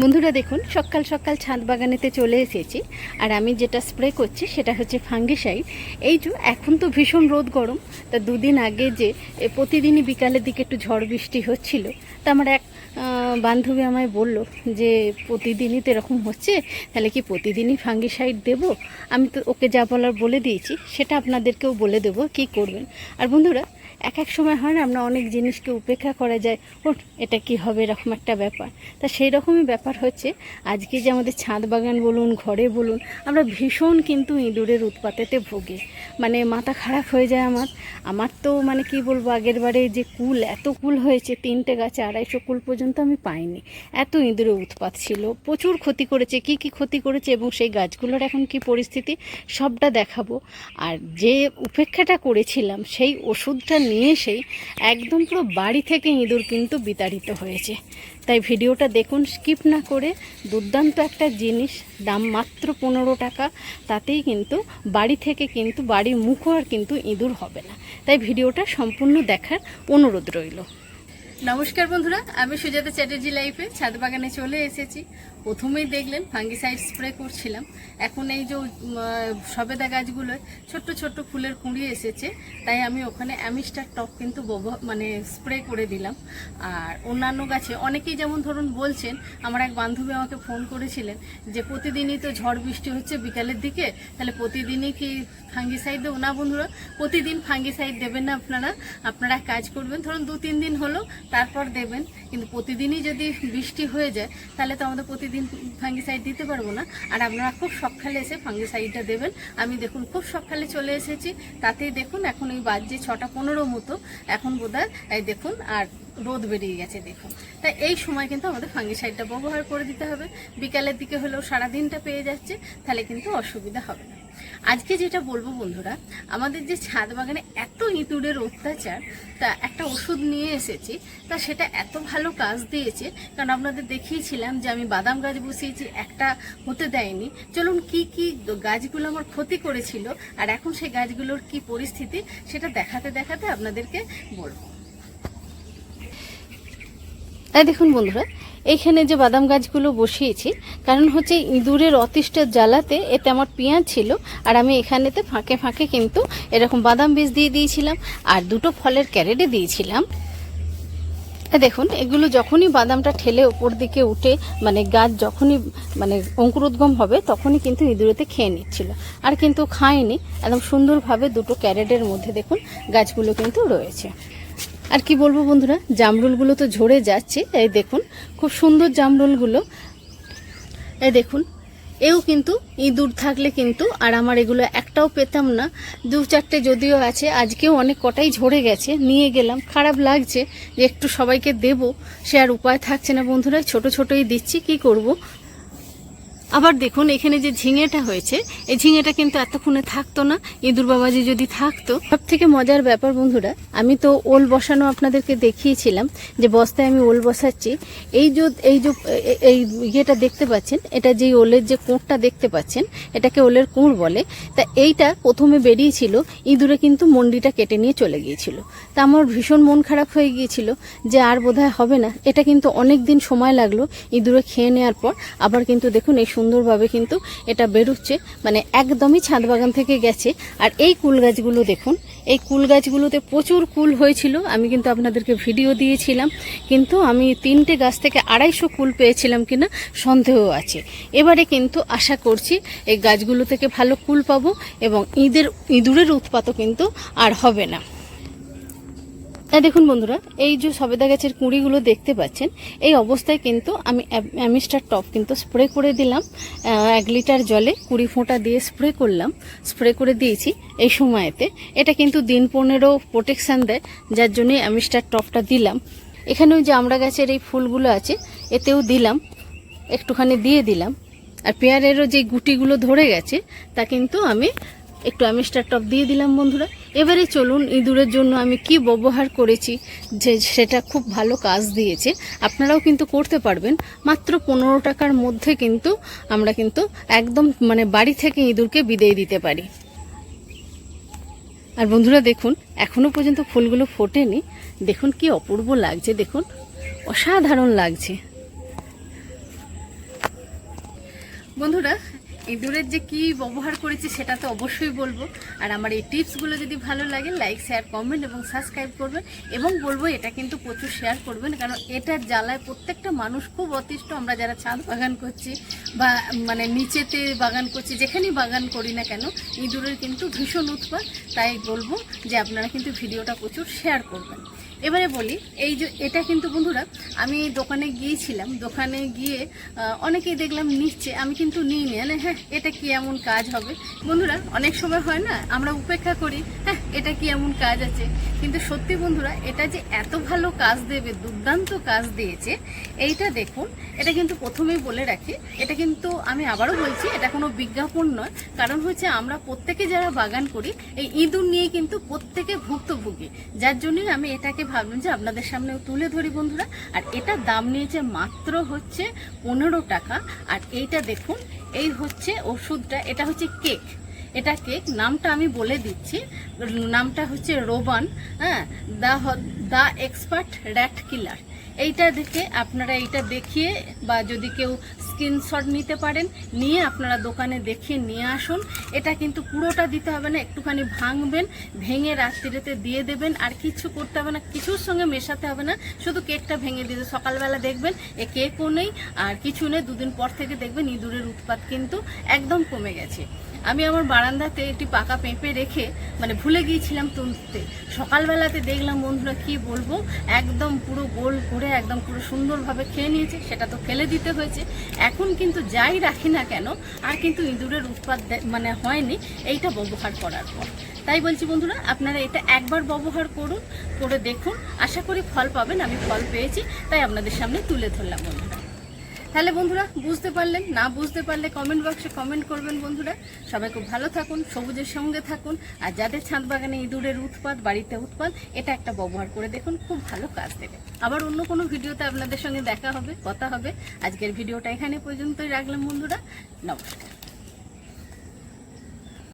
বন্ধুরা দেখুন, সকাল সকাল ছাদ বাগানেতে চলে এসেছি। আর আমি যেটা স্প্রে করছি সেটা হচ্ছে ফাঙ্গিসাইড। এই যে এখন তো ভীষণ রোদ গরম, তা দুদিন আগে যে প্রতিদিনই বিকালের দিকে একটু ঝড় বৃষ্টি হচ্ছিল, তা আমার এক বান্ধবী আমায় বলল যে, প্রতিদিনই তো এরকম হচ্ছে, তাহলে কি প্রতিদিনই ফাঙ্গিসাইড দেব? আমি তো ওকে যা বলার বলে দিয়েছি, সেটা আপনাদেরকেও বলে দেবো, কি করবেন? আর বন্ধুরা এক এক সময় হয় না, আমরা অনেক জিনিসকে উপেক্ষা করা যায় ওট এটা কি হবে? এরকম একটা ব্যাপার। তা সেই রকমই ব্যাপার হচ্ছে। আজকে যে আমাদের ছাদ বাগান বলুন, ঘরে বলুন, আমরা ভীষণ কিন্তু ইঁদুরের উৎপাতেতে ভুগি। মানে মাথা খারাপ হয়ে যায় আমার। আমার তো মানে কি বলব, আগের বারে যে কুল, এত কুল হয়েছে, তিনটে গাছে আড়াইশো কুল পর্যন্ত আমি পাইনি। এত ইঁদুরের উৎপাত ছিল। প্রচুর ক্ষতি করেছে। কি কি ক্ষতি করেছে এবং সেই গাছগুলোর এখন কি পরিস্থিতি, সবটা দেখাবো। আর যে উপেক্ষাটা করেছিলাম, সেই ওষুধটা নিয়ে এসেই একদম পুরো বাড়ি থেকে ইঁদুর কিন্তু বিতাড়িত হয়েছে। তাই ভিডিওটা দেখুন স্কিপ না করে দুর্দান্ত একটা জিনিস, দাম মাত্র পনেরো টাকা, তাতেই কিন্তু বাড়ি থেকে কিন্তু, বাড়ির মুখও আর কিন্তু ইঁদুর হবে না। তাই ভিডিওটা সম্পূর্ণ দেখার অনুরোধ রইল। নমস্কার বন্ধুরা, আমি সুজাতা চ্যাটার্জি লাইফে ছাদ বাগানে চলে এসেছি। প্রথমেই দেখলেন ফাঙ্গিসাইড স্প্রে করছিলাম। এখন এই যে সবেদা গাছগুলোয় ছোট্ট ছোট্ট ফুলের কুঁড়ি এসেছে, তাই আমি ওখানে অ্যামিস্টার টপ কিন্তু মানে স্প্রে করে দিলাম। আর অন্যান্য গাছে, অনেকেই যেমন ধরুন বলছেন, আমার এক বান্ধবী আমাকে ফোন করেছিলেন যে, প্রতিদিনই তো ঝড় বৃষ্টি হচ্ছে বিকালের দিকে, তাহলে প্রতিদিনই কি ফাঙ্গিসাইড দেবো না বন্ধুরা, প্রতিদিন ফাঙ্গিসাইড দেবেন না আপনারা। আপনারা কাজ করবেন, ধরুন দু তিন দিন হলো, তারপর দেবেন। কিন্তু প্রতিদিনই যদি বৃষ্টি হয়ে যায়, তাহলে তো আমাদের প্রতিদিন ফাঙ্গিসাইড দিতে পারব না। আর আপনারা খুব সকালে এসে ফাঙ্গিসাইডটা দেবেন। আমি দেখুন, খুব সকালে চলে এসেছি। তাতেই দেখুন, এখন এই বাজছে ছটা পনেরো মতো। এখন বোধহয়, এই দেখুন, আর রোদ বেরিয়ে গেছে, দেখুন। তাই এই সময় কিন্তু আমাদের ফাঙ্গিসাইডটা ব্যবহার করে দিতে হবে। বিকালের দিকে হলেও সারাদিনটা পেয়ে যাচ্ছে, তাহলে কিন্তু অসুবিধা হবে না। আজকে যেটা বলব বন্ধুরা, আমাদের যে ছাদ বাগানে এত ইঁদুরের অত্যাচার, তা একটা ওষুধ নিয়ে এসেছি, তা সেটা এত ভালো কাজ দিয়েছে, কারণ আপনাদের দেখিয়েছিলাম যে আমি বাদাম গাছ বসিয়েছি, একটা হতে দেয়নি। চলুন কি কি গাছগুলো আমার ক্ষতি করেছিল, আর এখন সেই গাছগুলোর কি পরিস্থিতি, সেটা দেখাতে দেখাতে আপনাদেরকে বলব। তাই দেখুন বন্ধুরা এইখানে যে বাদাম গাছগুলো বসিয়েছি, কারণ হচ্ছে ইঁদুরের অতিষ্ঠ জ্বালাতে এতে আমার পেঁয়াজ ছিল, আর আমি এখানেতে ফাঁকে ফাঁকে কিন্তু এরকম বাদাম বীজ দিয়ে দিয়েছিলাম, আর দুটো ফলের ক্যারেটে দিয়েছিলাম। দেখুন, এগুলো যখনই বাদামটা ঠেলে ওপর দিকে উঠে মানে গাছ যখনই মানে অঙ্কুরোদ্গম হবে, তখনই কিন্তু ইঁদুরেতে খেয়ে নিচ্ছিল। আর কিন্তু খায়নি, একদম সুন্দরভাবে দুটো ক্যারেটের মধ্যে দেখুন গাছগুলো কিন্তু রয়েছে। আর কি বলব বন্ধুরা, জামরুলগুলো তো ঝরে যাচ্ছে, এই দেখুন, খুব সুন্দর জামরুলগুলো এই দেখুন, এও কিন্তু ইঁদুর থাকলে কিন্তু, আর আমার এগুলো একটাও পেতাম না, দু চারটে যদিও আছে, আজকেও অনেক কটাই ঝরে গেছে, নিয়ে গেলাম, খারাপ লাগছে যে একটু সবাইকে দেব, সে আর উপায় থাকছে না বন্ধুরা, ছোট ছোটই দিচ্ছি, কি করব। আবার দেখুন, এখানে যে ঝিঙেটা হয়েছে, এই ঝিঙেটা কিন্তু এতক্ষণে থাকতো না ইঁদুর বাবাজি যদি থাকতো। সব থেকে মজার ব্যাপার বন্ধুরা, আমি তো ওল বসানো আপনাদেরকে দেখিয়েছিলাম, যে বস্তায় আমি ওল বসাচ্ছি। এই যে এই যে, এই ইয়েটা দেখতে পাচ্ছেন, এটা যেই ওলের যে কোঁড়টা দেখতে পাচ্ছেন, এটাকে ওলের কোঁড় বলে। তা এইটা প্রথমে বেরিয়েছিল, ইঁদুরে কিন্তু মন্ডিটা কেটে নিয়ে চলে গিয়েছিল। তা আমার ভীষণ মন খারাপ হয়ে গিয়েছিল যে আর বোধহয় হবে না। এটা কিন্তু অনেক দিন সময় লাগল ইঁদুরে খেয়ে নেওয়ার পর। আবার কিন্তু দেখুন, এই সুন্দরভাবে কিন্তু এটা বেরোচ্ছে। মানে একদমই ছাদ বাগান থেকে গেছে। আর এই কুল গাছগুলো দেখুন, এই কুল গাছগুলোতে প্রচুর কুল হয়েছিল। আমি কিন্তু আপনাদেরকে ভিডিও দিয়েছিলাম, কিন্তু আমি তিনটে গাছ থেকে আড়াইশো কুল পেয়েছিলাম কিনা সন্দেহ আছে। এবারে কিন্তু আশা করছি এই গাছগুলো থেকে ভালো কুল পাবো এবং ঈদের, ইঁদুরের উৎপাতও কিন্তু আর হবে না। দেখুন বন্ধুরা, এই যে সবেদা গাছের কুঁড়িগুলো দেখতে পাচ্ছেন, এই অবস্থায় কিন্তু আমি অ্যামিস্টার টপ কিন্তু স্প্রে করে দিলাম। এক লিটার জলে কুড়ি ফোঁটা দিয়ে স্প্রে করলাম। স্প্রে করে দিয়েছি এই সময়তে। এটা কিন্তু দিন পনেরো প্রোটেকশান দেয়, যার জন্যই অ্যামিস্টার টপটা দিলাম। এখানেও যে আমরা গাছের এই ফুলগুলো আছে, এতেও দিলাম, একটুখানি দিয়ে দিলাম। আর পেয়ারেরও যে গুটিগুলো ধরে গেছে, তা কিন্তু আমি একটু অ্যামিস্টার টপ দিয়ে দিলাম বন্ধুরা। এবারে চলুন, ইঁদুরের জন্য আমি কি ব্যবহার করেছি যে সেটা খুব ভালো কাজ দিয়েছে, আপনারাও কিন্তু করতে পারবেন। মাত্র পনেরো টাকার মধ্যে কিন্তু আমরা কিন্তু একদম মানে বাড়ি থেকে ইঁদুরকে বিদেয় দিতে পারি। আর বন্ধুরা দেখুন, এখনও পর্যন্ত ফুলগুলো ফোটেনি। দেখুন কি অপূর্ব লাগছে, দেখুন। অসাধারণ লাগছে। বন্ধুরা ইঁদুরের যে কি ব্যবহার করেছি সেটা তো অবশ্যই বলব। আর আমার এই টিপসগুলো যদি ভালো লাগে লাইক শেয়ার কমেন্ট এবং সাবস্ক্রাইব করবেন। এবং বলব, এটা কিন্তু প্রচুর শেয়ার করবেন, কারণ এটার জ্বালায় প্রত্যেকটা মানুষ খুব অতিষ্ঠ। আমরা যারা ছাদ বাগান করছি বা মানে নিচেতে বাগান করছি, যেখানেই বাগান করি না কেন, ইঁদুরের কিন্তু ভীষণ উৎপাত। তাই বলব যে আপনারা কিন্তু ভিডিওটা প্রচুর শেয়ার করবেন। এবারে বলি, এই যে এটা কিন্তু বন্ধুরা, আমি দোকানে গিয়েছিলাম, দোকানে গিয়ে অনেকেই দেখলাম নিচ্ছে, আমি কিন্তু নিই নি মানে হ্যাঁ এটা কি এমন কাজ হবে? বন্ধুরা, অনেক সময় হয় না, আমরা উপেক্ষা করি হ্যাঁ এটা কি এমন কাজ আছে? কিন্তু সত্যি বন্ধুরা, এটা যে এত ভালো কাজ দেবে, দুর্দান্ত কাজ দিয়েছে, এইটা দেখুন, এটা কিন্তু প্রথমেই বলে রাখি, এটা কিন্তু আমি আবারও বলছি, এটা কোনো বিজ্ঞাপন নয়, কারণ হচ্ছে আমরা প্রত্যেকে যারা বাগান করি, এই ইঁদুর নিয়ে কিন্তু প্রত্যেকে ভুক্তভোগী, যার জন্যই আমি এটাকে ভাবলাম যে আপনাদের সামনেও তুলে ধরি বন্ধুরা। আর এটা দাম নিয়েছে মাত্র হচ্ছে পনেরো টাকা। আর এইটা দেখুন, এই হচ্ছে ওষুধটা, এটা হচ্ছে কেক। এটা কেক, নামটা আমি বলে দিচ্ছি। নামটা হচ্ছে রোবান হ্যাঁ the the expert rat killer. এইটা দেখে আপনারা এইটা দেখিয়ে বা যদি কেউ স্ক্রিনশট নিতে পারেন, নিয়ে আপনারা দোকানে দেখিয়ে নিয়ে আসুন। এটা কিন্তু পুরোটা দিতে হবে না, একটুখানি ভাঙবেন, ভেঙে রাত্রিতে দিয়ে দেবেন, আর কিছু করতে হবে না, কিছুর সঙ্গে মেশাতে হবে না, শুধু কেকটা ভেঙে দিতে সকালবেলা দেখবেন এ কেকও নেই, আর কিছু নেই, দুদিন পর থেকে দেখবেন ইঁদুরের উৎপাত কিন্তু একদম কমে গেছে। আমি আমার বারান্দাতে একটি পাকা পেঁপে রেখে মানে ভুলে গিয়েছিলাম তুলতে। সকালবেলাতে দেখলাম বন্ধুরা কি বলব, একদম পুরো গোল করে, একদম পুরো সুন্দরভাবে খেয়ে নিয়েছে, সেটা তো ফেলে দিতে হয়েছে। এখন কিন্তু যাই রাখি না কেন, আর কিন্তু ইঁদুরের উৎপাদ মানে হয়নি, এইটা ব্যবহার করার পর। তাই বলছি বন্ধুরা, আপনারা এটা একবার ব্যবহার করুন, করে দেখুন। আশা করি ফল পাবেন, আমি ফল পেয়েছি, তাই আপনাদের সামনে তুলে ধরলাম বন্ধুরা। তাহলে বন্ধুরা, বুঝতে পারলেন, না বুঝতে পারলে কমেন্ট বক্সে কমেন্ট করবেন বন্ধুরা। সবাই খুব ভালো থাকুন, সবুজের সঙ্গে থাকুন, আর যাদের ছাদ বাগানে ইঁদুরের উৎপাদ বাড়িতে উৎপাদ এটা একটা ব্যবহার করে দেখুন, খুব ভালো কাজ দেবে। আবার অন্য কোনো ভিডিওতে আপনাদের সঙ্গে দেখা হবে, কথা হবে। আজকের ভিডিওটা এখানে পর্যন্তই রাখলাম বন্ধুরা, নমস্কার।